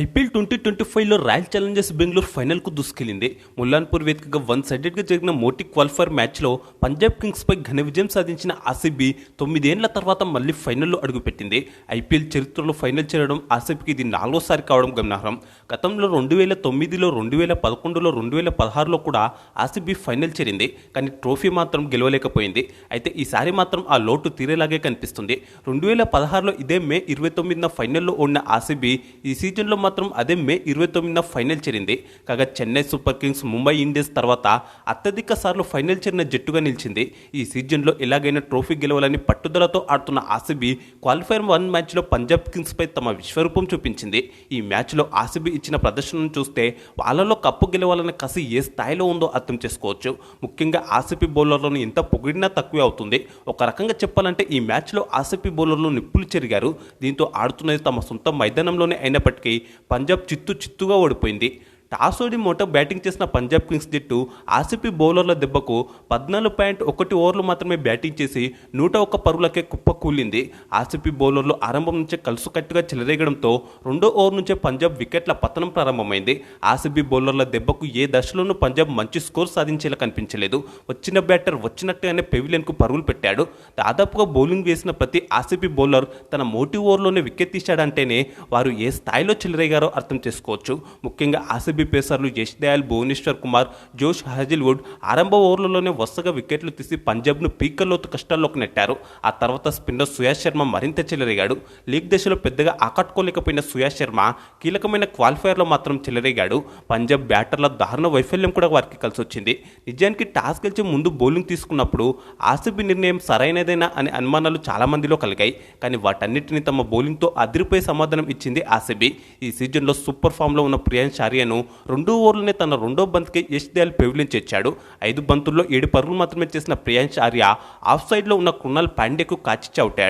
IPL twenty twenty ఫైవ్లో Royal Challengers Bengaluru ఫైనల్కు దూసుకెళ్ళింది ముల్లాన్పూర్ వేదికగా వన్ సైడెడ్గా జరిగిన మోటీ క్వాలిఫైర్ మ్యాచ్లో పంజాబ్ కింగ్స్పై ఘన విజయం సాధించిన ఆర్సీబీ తొమ్మిదేళ్ళ తర్వాత మళ్ళీ ఫైనల్లో అడుగుపెట్టింది. ఐపీఎల్ చరిత్రలో ఫైనల్ చేరడం ఆర్సీబీకి ఇది నాలుగోసారి కావడం గమనార్హం. గతంలో రెండు వేల తొమ్మిదిలో రెండు వేల పదకొండులో రెండు వేల పదహారులో కూడా ఆర్సీబీ ఫైనల్ చేరింది. కానీ ట్రోఫీ మాత్రం గెలవలేకపోయింది. అయితే ఈసారి మాత్రం ఆ లోటు తీరేలాగే కనిపిస్తుంది. రెండు వేల పదహారులో ఇదే మే ఇరవై తొమ్మిదిన ఫైనల్లో ఉన్న ఆర్సీబీ ఈ సీజన్లో మాత్రం అదే మే ఇరవై తొమ్మిదిన ఫైనల్ చేరింది. కాగా Chennai Super Kings Mumbai Indians తర్వాత అత్యధిక సార్లు ఫైనల్ చేరిన జట్టుగా నిలిచింది. ఈ సీజన్లో ఎలాగైనా ట్రోఫీ గెలవాలని పట్టుదలతో ఆడుతున్న ఆర్సీబీ క్వాలిఫైర్ వన్ మ్యాచ్లో పంజాబ్ కింగ్స్పై తమ విశ్వరూపం చూపించింది. ఈ మ్యాచ్లో ఆర్సీబీ ఇచ్చిన ప్రదర్శనను చూస్తే వాళ్ళలో కప్పు గెలవాలని కసి ఏ స్థాయిలో ఉందో అర్థం చేసుకోవచ్చు. ముఖ్యంగా ఆర్సీపీ బౌలర్లను ఎంత పొగిడినా తక్కువే అవుతుంది. ఒక రకంగా చెప్పాలంటే ఈ మ్యాచ్లో ఆర్సీపీ బౌలర్లు నిప్పులు చెరిగారు. దీంతో ఆడుతున్నది తమ సొంత మైదానంలోనే అయినప్పటికీ పంజాబ్ చిత్తు చిత్తుగా ఓడిపోయింది టాస్ ఓడి బ్యాటింగ్ చేసిన పంజాబ్ కింగ్స్ జట్టు ఆర్సీపీ బౌలర్ల దెబ్బకు పద్నాలుగు పాయింట్ ఒకటి ఓవర్లు మాత్రమే బ్యాటింగ్ చేసి నూట ఒక్క పరుగులకే కుప్ప కూలింది. ఆర్సీపీ బౌలర్లు ఆరంభం నుంచే కలుసుకట్టుగా చెలరేగడంతో రెండో ఓవర్ నుంచే పంజాబ్ వికెట్ల పతనం ప్రారంభమైంది. ఆర్సీబీ బౌలర్ల దెబ్బకు ఏ దశలోనూ పంజాబ్ మంచి స్కోర్ సాధించేలా కనిపించలేదు. వచ్చిన బ్యాటర్ వచ్చినట్టుగానే పెవిలియన్కు పరుగులు పెట్టాడు. దాదాపుగా బౌలింగ్ వేసిన ప్రతి ఆర్సీపీ బౌలర్ తన మోటి ఓవర్లోనే వికెట్ తీశాడంటేనే వారు ఏ స్థాయిలో చెలరేగారో అర్థం చేసుకోవచ్చు. ముఖ్యంగా ఆర్సీబీ పేసర్లు యశ్దయాల్ భువనేశ్వర్ కుమార్ జోష్ హాజిల్వుడ్ ఆరంభ ఓవర్లలోనే వరుసగా వికెట్లు తీసి పంజాబ్ను పీకర్లోతు కష్టాల్లోకి నెట్టారు. ఆ తర్వాత స్పిన్నర్ సుయాష్ శర్మ మరింత చెలరేగాడు. లీగ్ దశలో పెద్దగా ఆకట్టుకోలేకపోయిన సుయాష్ శర్మ కీలకమైన క్వాలిఫైర్లో మాత్రం చెలరేగాడు. పంజాబ్ బ్యాటర్ల దారుణ వైఫల్యం కూడా వారికి కలిసి వచ్చింది నిజానికి టాస్ గెలిచి ముందు బౌలింగ్ తీసుకున్నప్పుడు ఆర్సీబీ నిర్ణయం సరైనదేనా అనే అనుమానాలు చాలా మందిలో కలిగాయి. కానీ వాటన్నిటిని తమ బౌలింగ్తో అదిరిపోయే సమాధానం ఇచ్చింది ఆర్సీబీ. ఈ సీజన్లో సూపర్ ఫామ్లో ఉన్న ప్రియాన్ షారియాను రెండో ఓవర్లోనే తన రెండో బంత్కి యశ్ దయాల్ పెవిలియన్ ఇచ్చాడు ఐదు బంతుల్లో ఏడు పరుగులు మాత్రమే చేసిన ప్రియాంశ్ ఆర్య ఆఫ్ సైడ్లో ఉన్న కృణాల్ పాండేకు కాచిచ్చి అవుట్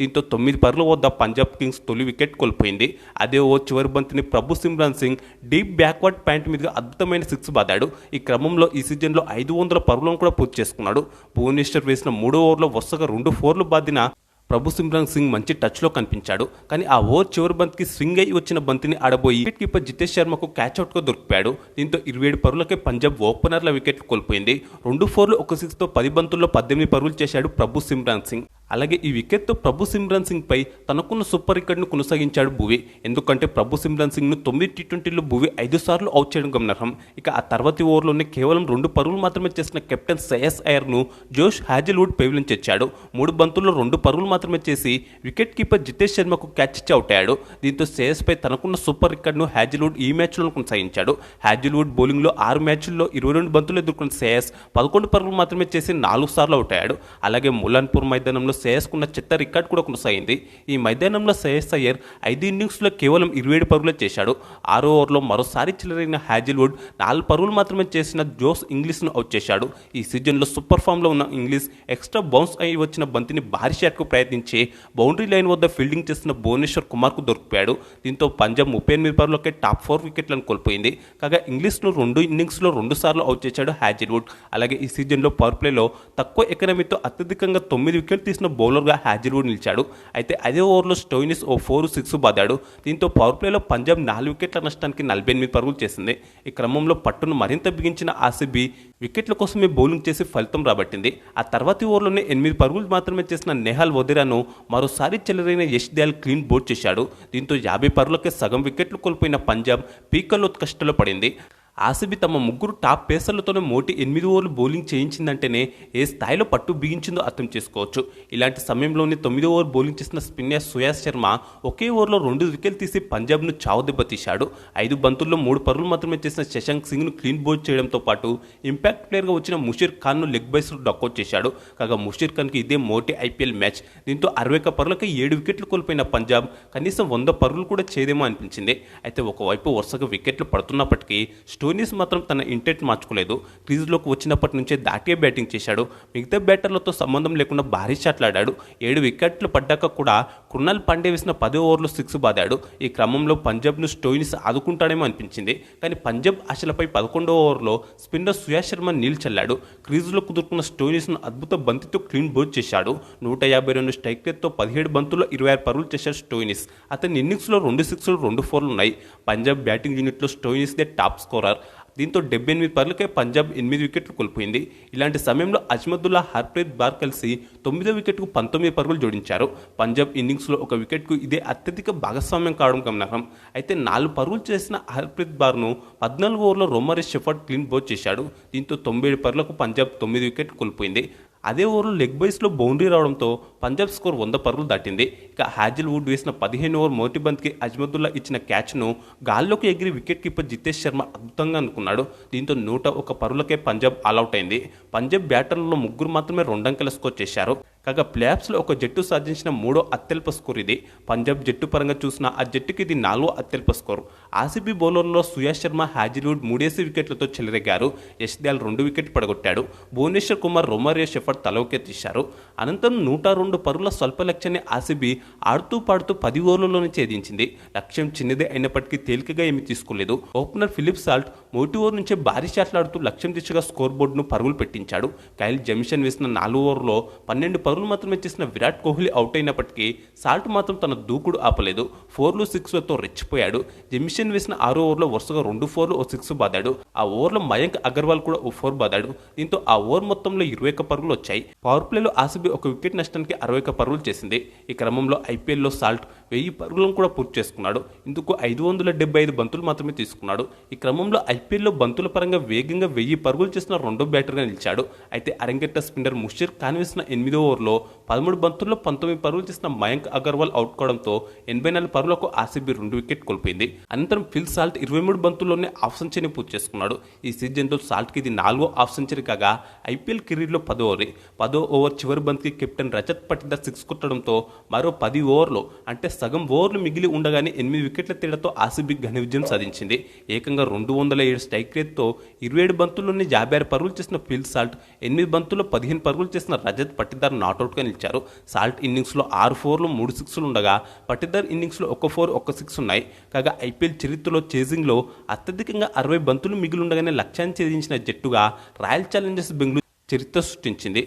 దీంతో తొమ్మిది పరుగుల వద్ద పంజాబ్ కింగ్స్ తొలి వికెట్ కోల్పోయింది. అదే ఓ చివరి బంతిని Prabhsimran Singh deep backward point మీదుగా అద్భుతమైన సిక్స్ బాదాడు. ఈ క్రమంలో ఈ సీజన్లో ఐదు వందల పరుగులను కూడా పూర్తి చేసుకున్నాడు. భువనేశ్వర్ వేసిన మూడో ఓవర్లో వరుసగా రెండు ఫోర్లు బాదిన ప్రభు సిమ్రాన్ సింగ్ మంచి టచ్లో కనిపించాడు. కానీ ఆ ఓవర్ చివరి బంతికి స్వింగ్ అయి వచ్చిన బంతిని ఆడబోయి వికెట్ కీపర్ జితేష్ శర్మకు క్యాచ్ అవుట్గా దొరికిపోయాడు. దీంతో ఇరవై ఏడు పరుగులకే పంజాబ్ ఓపెనర్ల వికెట్లు కోల్పోయింది. రెండు ఫోర్లు ఒక సిక్స్తో పది బంతుల్లో పద్దెనిమిది పరుగులు చేశాడు ప్రభు సిమ్రాన్ సింగ్. అలాగే ఈ వికెట్తో ప్రభు సిమ్రన్ సింగ్ పై తనకున్న సూపర్ రికార్డును కొనసాగించాడు భువి. ఎందుకంటే ప్రభు సిమ్రన్ సింగ్ను తొమ్మిది టీ ట్వంటీలో భువి ఐదు సార్లు అవుట్ చేయడం గమనార్హం. ఇక ఆ తర్వాతి ఓవర్లోనే కేవలం రెండు పరుగులు మాత్రమే చేసిన కెప్టెన్ సయస్ అయర్ను జోష్ హ్యాజిల్వుడ్ పెవిలియన్ మూడు బంతుల్లో రెండు పరుగులు మాత్రమే చేసి వికెట్ కీపర్ జితేష్ శర్మకు క్యాచ్ ఇచ్చి అవుట్ అయ్యాడు. దీంతో శ్రేయస్ పై తనకున్న సూపర్ రికార్డును హ్యాజిల్వుడ్ ఈ మ్యాచ్లో కొనసాగించాడు. హ్యాజిల్వుడ్ బౌలింగ్లో ఆరు మ్యాచ్ల్లో ఇరవై రెండు బంతులు ఎదుర్కొన్న శ్రేయస్ పదకొండు పరుగులు మాత్రమే చేసి నాలుగు సార్లు అవుట్ అయ్యాడు. అలాగే ములాన్పూర్ మైదానంలో శ్రేయస్కున్న చెత్త రికార్డ్ కూడా కొనసాగింది. ఈ మైదానంలో శ్రేయస్ అయ్యర్ ఐదు ఇన్నింగ్స్లో కేవలం ఇరవై ఏడు పరుగులు చేశాడు. ఆరో ఓవర్లో మరోసారి చిల్లరైన హ్యాజిల్వుడ్ నాలుగు పరుగులు మాత్రమే చేసిన జోస్ ఇంగ్లీష్ను అవుట్ చేశాడు. ఈ సీజన్లో సూపర్ ఫామ్లో ఉన్న ఇంగ్లీష్ ఎక్స్ట్రా బౌన్స్ అయి వచ్చిన బంతిని భారీ షాట్కు ప్రయత్నించి బౌండరీ లైన్ వద్ద ఫీల్డింగ్ చేసిన భువనేశ్వర్ కుమార్కు దొరికిపోయాడు. దీంతో పంజాబ్ ముప్పై ఎనిమిది పరులకే టాప్ ఫోర్ వికెట్లను కోల్పోయింది. కాగా ఇంగ్లీష్ను రెండు ఇన్నింగ్స్లో రెండు సార్లు అవుట్ చేశాడు హ్యాజిల్వుడ్. అలాగే ఈ సీజన్లో పవర్ ప్లేలో తక్కువ ఎకనమీతో అత్యధికంగా తొమ్మిది వికెట్లు తీసిన బౌలర్గా హ్యాజిల్వుడ్ నిలిచాడు. అయితే అదే ఓవర్లో స్టోయినిస్ ఓ ఫోర్ సిక్స్ బాదాడు. దీంతో పవర్ ప్లేలో పంజాబ్ నాలుగు వికెట్ల నష్టానికి నలభై ఎనిమిది పరుగులు చేసింది. ఈ క్రమంలో పట్టును మరింత బిగించిన ఆర్సీబీ వికెట్ల కోసమే బౌలింగ్ చేసి ఫలితం రాబట్టింది. ఆ తర్వాతి ఓవర్లోనే ఎనిమిది పరుగులు మాత్రమే చేసిన నెహాల్ వదిరాను మరోసారి చెలరైన యశ్ దయాల్ క్లీన్ బోర్డ్ చేశాడు. దీంతో యాభై పరుగులకే సగం వికెట్లు కోల్పోయిన పంజాబ్ పీకల్లో కష్టంలో పడింది. ఆసిబి తమ ముగ్గురు టాప్ పేసర్లతోనే మోటి ఎనిమిది ఓవర్లు బౌలింగ్ చేయించిందంటేనే ఏ స్థాయిలో పట్టు బిగించిందో అర్థం చేసుకోవచ్చు. ఇలాంటి సమయంలోనే తొమ్మిది ఓవర్ బౌలింగ్ చేసిన స్పిన్నర్ సుయాస్ శర్మ ఒకే ఓవర్లో రెండు వికెట్లు తీసి పంజాబ్ను చావు దెబ్బతీశాడు. ఐదు బంతుల్లో మూడు పరుగులు మాత్రమే చేసిన శశాంక్ సింగ్ను క్లీన్ బౌల్ చేయడంతో పాటు ఇంపాక్ట్ ప్లేయర్గా వచ్చిన ముషీర్ ఖాన్ను లెగ్ బైస్ డక్అట్ చేశాడు. కాగా ముషీర్ ఖాన్కి ఇదే మోటి ఐపీఎల్ మ్యాచ్. దీంతో అరవై ఒక్క పరుగులకి ఏడు వికెట్లు కోల్పోయిన పంజాబ్ కనీసం వంద పరుగులు కూడా చేయదేమో అనిపించింది. అయితే ఒకవైపు వరుసగా వికెట్లు పడుతున్నప్పటికీ స్టోనీస్ మాత్రం తన ఇంటెంట్ మార్చుకోలేదు. క్రీజ్లోకి వచ్చినప్పటి నుంచే దాటే బ్యాటింగ్ చేశాడు. మిగతా బ్యాటర్లతో సంబంధం లేకుండా భారీ షాట్లాడాడు. ఏడు వికెట్లు పడ్డాక కూడా కృణాల్ పాండే వేసిన పదో ఓవర్లో సిక్స్ బాదాడు. ఈ క్రమంలో పంజాబ్ను స్టోయినిస్ ఆదుకుంటాడేమో అనిపించింది. కానీ పంజాబ్ ఆశలపై పదకొండో ఓవర్లో స్పిన్నర్ సుయాష్ శర్మ నీల్ చల్లాడు. క్రీజులో కుదురుకున్న స్టోయినిస్ను అద్భుత బంతితో క్లీన్ బోర్డ్ చేశాడు. నూట యాభై రెండు స్ట్రైక్ రేట్తో పదిహేడు బంతుల్లో ఇరవై ఆరు పరుగులు చేశాడు స్టోయినిస్. అతని ఇన్నింగ్స్లో రెండు సిక్స్లు రెండు ఫోర్లు ఉన్నాయి. పంజాబ్ బ్యాటింగ్ యూనిట్లో స్టోయినిస్దే టాప్ స్కోరర్. దీంతో డెబ్బై ఎనిమిది పరులకే పంజాబ్ ఎనిమిది వికెట్లు కోల్పోయింది. ఇలాంటి సమయంలో అజ్మదుల్లా హర్ప్రీత్ బార్ కలిసి తొమ్మిదో వికెట్కు పంతొమ్మిది పరుగులు జోడించారు. పంజాబ్ ఇన్నింగ్స్లో ఒక వికెట్కు ఇదే అత్యధిక భాగస్వామ్యం కావడం గమనార్హం. అయితే నాలుగు పరుగులు చేసిన హర్ప్రీత్ బార్ను పద్నాలుగు ఓవర్లో రోమరీ షెఫర్డ్ క్లీన్ బౌట్ చేశాడు. దీంతో తొంభై ఏడు పరులకు పంజాబ్ తొమ్మిది వికెట్లు కోల్పోయింది. అదే ఓవర్లో లెగ్ బైస్లో బౌండరీ రావడంతో పంజాబ్ స్కోర్ వంద పరుగులు దాటింది. ఇక హాజిల్ వుడ్ వేసిన పదిహేను ఓవర్ మొదటి బంతికి అజ్మదుల్లా ఇచ్చిన క్యాచ్ను గాల్లోకి ఎగిరి వికెట్ కీపర్ జితేష్ శర్మ అద్భుతంగా అనుకున్నాడు దీంతో నూట ఒక పరులకే పంజాబ్ ఆల్అవుట్ అయింది. పంజాబ్ బ్యాటర్లలో ముగ్గురు మాత్రమే రెండంకెల స్కోర్ చేశారు. కాగా ప్లేఆఫ్స్లో ఒక జట్టు సాధించిన మూడో అత్యల్ప స్కోర్ ఇది. పంజాబ్ జట్టు పరంగా చూసిన ఆ జట్టుకి ఇది నాలుగో అత్యల్ప స్కోర్. ఆర్సీబీ బౌలర్లో సుయాష్ శర్మ హ్యాజిల్వుడ్ మూడేసి వికెట్లతో చెలరెగారు. యశ్దయాల్ రెండు వికెట్ పడగొట్టాడు. భువనేశ్వర్ కుమార్ రొమారియో షెఫర్ తలవకెత్తిశారు అనంతరం నూట రెండు పరుల స్వల్ప లక్ష్యాన్ని ఆర్సీబీ ఆడుతూ పాడుతూ పది ఓవర్లలోనే ఛేదించింది. లక్ష్యం చిన్నదే అయినప్పటికీ తేలికగా ఏమీ తీసుకోలేదు. ఓపెనర్ ఫిలిప్ సాల్ట్ మొదటి ఓవర్ నుంచే భారీ షాట్లాడుతూ లక్ష్యం దిశగా స్కోర్ బోర్డును పరుగులు పెట్టించాడు. కైల్ జమిషన్ వేసిన నాలుగు ఓవర్లో పన్నెండు పరుగులు మాత్రమే చేసిన విరాట్ కోహ్లీ అవుట్ అయినప్పటికీ సాల్ట్ మాత్రం తన దూకుడు ఆపలేదు. ఫోర్లు సిక్స్లతో రెచ్చిపోయాడు. జెమిషన్ వేసిన ఆరో ఓవర్లో వరుసగా రెండు ఫోర్లు ఓ సిక్స్ బాదాడు. ఆ ఓవర్లో మయాంక్ అగర్వాల్ కూడా ఓ ఫోర్ బాదాడు. దీంతో ఆ ఓవర్ మొత్తంలో ఇరవై ఒక్క పరుగులు వచ్చాయి. పవర్ ప్లేలో ఆసిబి ఒక వికెట్ నష్టానికి అరవై ఒక్క పరుగులు చేసింది. ఈ క్రమంలో ఐపీఎల్లో సాల్ట్ వెయ్యి పరుగులను కూడా పూర్తి చేసుకున్నాడు. ఇందుకు ఐదు వందల డెబ్బై ఐదు బంతులు మాత్రమే తీసుకున్నాడు. ఈ క్రమంలో ఐపీఎల్లో బంతుల పరంగా వేగంగా వెయ్యి పరుగులు చేసిన రెండో బ్యాటర్గా నిలిచాడు. అయితే అరంగెట్ట స్పిన్నర్ ముషీర్ ఖాన్ వేసిన ఎనిమిదో ఓవర్లో పదమూడు బంతుల్లో పంతొమ్మిది పరుగులు చేసిన మయాంక్ అగర్వాల్ అవుట్ కావడంతో ఎనభై నాలుగు పరుగులకు ఆర్సీబీ రెండు వికెట్ కోల్పోయింది. అనంతరం ఫిల్ సాల్ట్ ఇరవై మూడు బంతుల్లోనే హాఫ్ సెంచరీని పూర్తి చేసుకున్నాడు. ఈ సీజన్లో సాల్ట్కి ఇది నాలుగో హాఫ్ సెంచరీ కాగా ఐపీఎల్ కెరీర్లో పదో ఓవర్. పదో ఓవర్ చివరి బంతికి కెప్టెన్ రజత్ పటిదార్ సిక్స్ కొట్టడంతో మరో పది ఓవర్లో అంటే సగం ఓవర్లు మిగిలి ఉండగానే ఎనిమిది వికెట్ల తేడాతో ఆర్సీబీ ఘన విజయం సాధించింది. ఏకంగా రెండు వందల ఏడు స్ట్రైక్ రేట్తో ఇరవై ఏడు బంతుల్లోనే యాభై ఆరు పరుగులు చేసిన ఫిల్ సాల్ట్ ఎనిమిది బంతుల్లో పదిహేను పరుగులు చేసిన రజత్ పట్టిదార్ నాట్అవుట్గా నిలిచారు. సాల్ట్ ఇన్నింగ్స్లో ఆరు ఫోర్లు మూడు సిక్స్లు ఉండగా పట్టిదార్ ఇన్నింగ్స్లో ఒక ఫోర్ ఒక సిక్స్ ఉన్నాయి. కాగా ఐపీఎల్ చరిత్రలో చేజింగ్లో అత్యధికంగా అరవై బంతులు మిగిలి ఉండగానే లక్ష్యాన్ని ఛేదించిన జట్టుగా రాయల్ ఛాలెంజర్స్ బెంగళూరు చరిత్ర సృష్టించింది.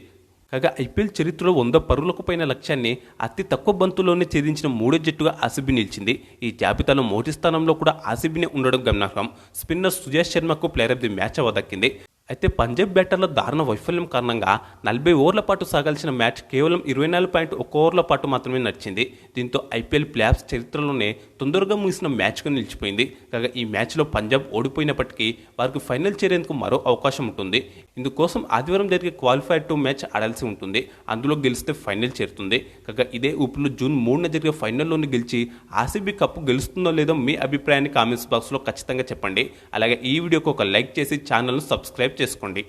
కాగా ఐపీఎల్ చరిత్రలో వంద పరుగులకు పైన లక్ష్యాన్ని అతి తక్కువ బంతుల్లోనే ఛేదించిన మూడో జట్టుగా ఆసిబి నిలిచింది. ఈ జాబితాలో మొదటి స్థానంలో కూడా ఆసిబినే ఉండడం గమనార్హం. స్పిన్నర్ సుజాష్ శర్మకు ప్లేయర్ ఆఫ్ ది మ్యాచ్ అవ దక్కింది. అయితే పంజాబ్ బ్యాటర్ల దారుణ వైఫల్యం కారణంగా నలభై ఓవర్ల పాటు సాగాల్సిన మ్యాచ్ కేవలం ఇరవై నాలుగు పాయింట్ ఒక్క ఓవర్ల పాటు మాత్రమే నడిచింది. దీంతో ఐపీఎల్ ప్లేఆఫ్స్ చరిత్రలోనే తొందరగా ముగిసిన మ్యాచ్గా నిలిచిపోయింది. కాగా ఈ మ్యాచ్లో పంజాబ్ ఓడిపోయినప్పటికీ వారికి ఫైనల్ చేరేందుకు మరో అవకాశం ఉంటుంది. ఇందుకోసం ఆదివారం జరిగే క్వాలిఫైర్ టూ మ్యాచ్ ఆడాల్సి ఉంటుంది. అందులో గెలిస్తే ఫైనల్ చేరుతుంది. కాగా ఇదే ఊపులో జూన్ మూడున జరిగే ఫైనల్లోనే గెలిచి ఆర్సీబీ కప్పు గెలుస్తుందో లేదో మీ అభిప్రాయాన్ని కామెంట్స్ బాక్స్లో ఖచ్చితంగా చెప్పండి. అలాగే ఈ వీడియోకి ఒక లైక్ చేసి ఛానల్ను సబ్స్క్రైబ్ చేసుకోండి.